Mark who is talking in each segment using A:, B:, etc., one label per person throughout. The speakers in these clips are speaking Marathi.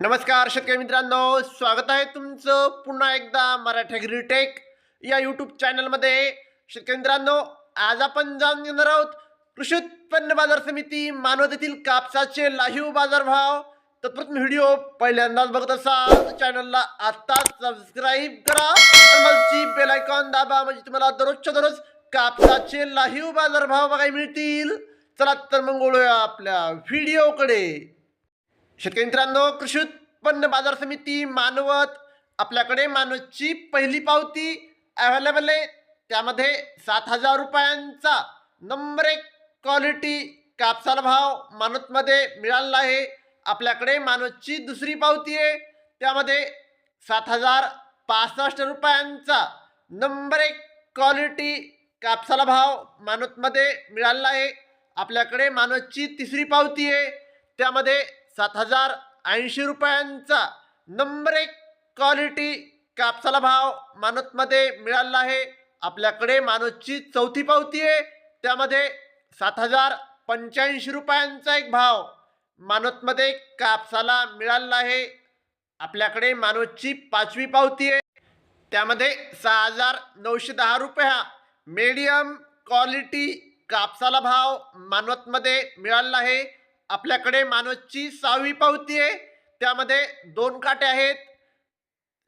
A: नमस्कार शेतकरी मित्रांनो. स्वागत आहे तुमचं पुन्हा एकदा मराठी ग्रीटेक या यूट्यूब चॅनलमध्ये शेतकरी मित्रांनो आज आपण जाणून घेणार आहोत कृषी उत्पन्न बाजार समिती मानवतेतील कापसाचे लाईव्ह बाजारभाव. प्रथम व्हिडिओ पहिल्यांदाच बघत असाल चॅनलला आत्ताच सबस्क्राईब करा आणि बेल आयकॉन दाबा म्हणजे तुम्हाला दररोजच्या दररोज कापसाचे लाईव्ह बाजारभाव बघायला मिळतील. चला तर मग ओळूया आपल्या व्हिडिओकडे. शेतकरी मित्रांनो कृषी उत्पन्न बाजार समिती मानवत आपल्याकडे मानवतची पहिली पावती अवेलेबल आहे. त्यामध्ये सात हजार रुपयांचा नंबर एक क्वालिटी कापसाला भाव मानवतमध्ये मिळालेला आहे. आपल्याकडे मानवतची दुसरी पावती आहे. त्यामध्ये सात हजार पासष्ट रुपयांचा नंबर एक क्वालिटी कापसाला भाव मानवतमध्ये मिळालेला आहे. आपल्याकडे मानवतची तिसरी पावती आहे. त्यामध्ये सात हजार ऐंशी रुपयांचा नंबर एक क्वालिटी कापसाला भाव मानवतमध्ये मिळाला आहे. आपल्याकडे मानवतची चौथी पावती आहे. त्यामध्ये सात हजार पंच्याऐंशी रुपयांचा एक भाव मानवतमध्ये कापसाला मिळाला आहे. आपल्याकडे मानवतची पाचवी पावती आहे. त्यामध्ये सहा हजार नऊशे दहा रुपये हा मीडियम क्वालिटी कापसाला भाव मानवतमध्ये मिळालेला आहे. आपल्याकडे मानवतची सहावी पावती आहे. त्यामध्ये दोन काटे आहेत.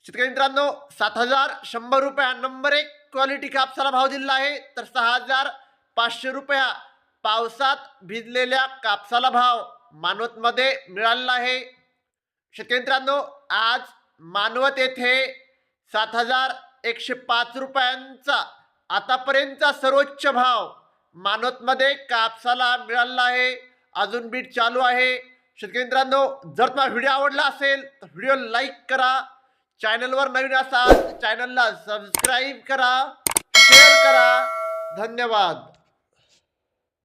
A: शेतकरी मित्रांनो सात हजार शंभर रुपया नंबर एक क्वालिटी कापसाला भाव दिलेला आहे. तर सहा हजार पाचशे रुपया पावसात भिजलेल्या कापसाला भाव मानवतमध्ये मिळालेला आहे. शेतकरी मित्रांनो आज मानवत येथे सात हजार एकशे पाच रुपयांचा आतापर्यंतचा सर्वोच्च भाव मानवतमध्ये कापसाला मिळालेला आहे. अजून बीट चालू आहे. शेतकरी मित्रांनो जर तुम्हाला व्हिडिओ आवडला असेल तर व्हिडिओ लाईक करा. चॅनलवर नवीन असाल चॅनलला सबस्क्राईब करा शेअर करा. धन्यवाद.